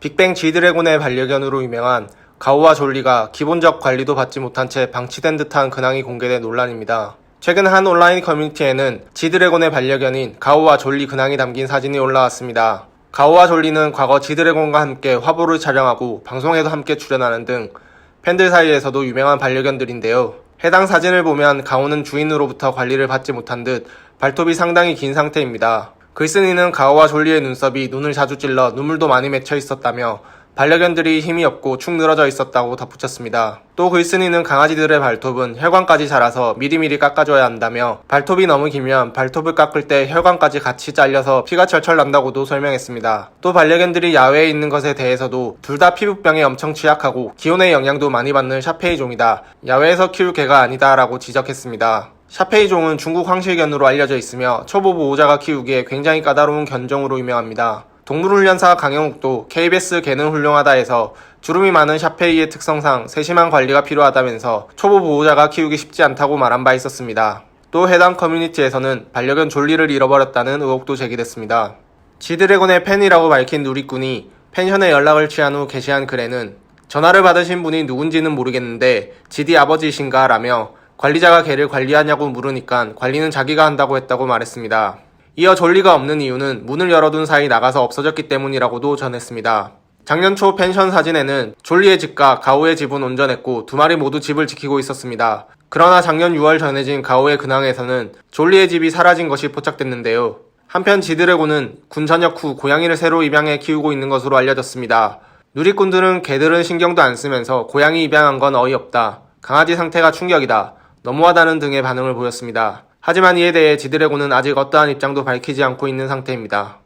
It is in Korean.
빅뱅 G드래곤의 반려견으로 유명한 가오와 졸리가 기본적 관리도 받지 못한 채 방치된 듯한 근황이 공개된 논란입니다. 최근 한 온라인 커뮤니티에는 G드래곤의 반려견인 가오와 졸리 근황이 담긴 사진이 올라왔습니다. 가오와 졸리는 과거 G드래곤과 함께 화보를 촬영하고 방송에도 함께 출연하는 등 팬들 사이에서도 유명한 반려견들인데요. 해당 사진을 보면 가오는 주인으로부터 관리를 받지 못한 듯 발톱이 상당히 긴 상태입니다. 글쓴이는 가오와 졸리의 눈썹이 눈을 자주 찔러 눈물도 많이 맺혀 있었다며 반려견들이 힘이 없고 축 늘어져 있었다고 덧붙였습니다. 또 글쓴이는 강아지들의 발톱은 혈관까지 자라서 미리미리 깎아줘야 한다며 발톱이 너무 길면 발톱을 깎을 때 혈관까지 같이 잘려서 피가 철철 난다고도 설명했습니다. 또 반려견들이 야외에 있는 것에 대해서도 둘 다 피부병에 엄청 취약하고 기온의 영향도 많이 받는 샤페이종이다. 야외에서 키울 개가 아니다라고 지적했습니다. 샤페이종은 중국 황실견으로 알려져 있으며 초보 보호자가 키우기에 굉장히 까다로운 견종으로 유명합니다. 동물훈련사 강영욱도 KBS 개는 훌륭하다에서 주름이 많은 샤페이의 특성상 세심한 관리가 필요하다면서 초보 보호자가 키우기 쉽지 않다고 말한 바 있었습니다. 또 해당 커뮤니티에서는 반려견 졸리를 잃어버렸다는 의혹도 제기됐습니다. 지드래곤의 팬이라고 밝힌 누리꾼이 펜션에 연락을 취한 후 게시한 글에는 전화를 받으신 분이 누군지는 모르겠는데 지디 아버지이신가 라며 관리자가 개를 관리하냐고 물으니까 관리는 자기가 한다고 했다고 말했습니다. 이어 졸리가 없는 이유는 문을 열어둔 사이 나가서 없어졌기 때문이라고도 전했습니다. 작년 초 펜션 사진에는 졸리의 집과 가오의 집은 온전했고 두 마리 모두 집을 지키고 있었습니다. 그러나 작년 6월 전해진 가오의 근황에서는 졸리의 집이 사라진 것이 포착됐는데요. 한편 지드래곤은 군 전역 후 고양이를 새로 입양해 키우고 있는 것으로 알려졌습니다. 누리꾼들은 개들은 신경도 안 쓰면서 고양이 입양한 건 어이없다. 강아지 상태가 충격이다. 너무하다는 등의 반응을 보였습니다. 하지만 이에 대해 지드래곤은 아직 어떠한 입장도 밝히지 않고 있는 상태입니다.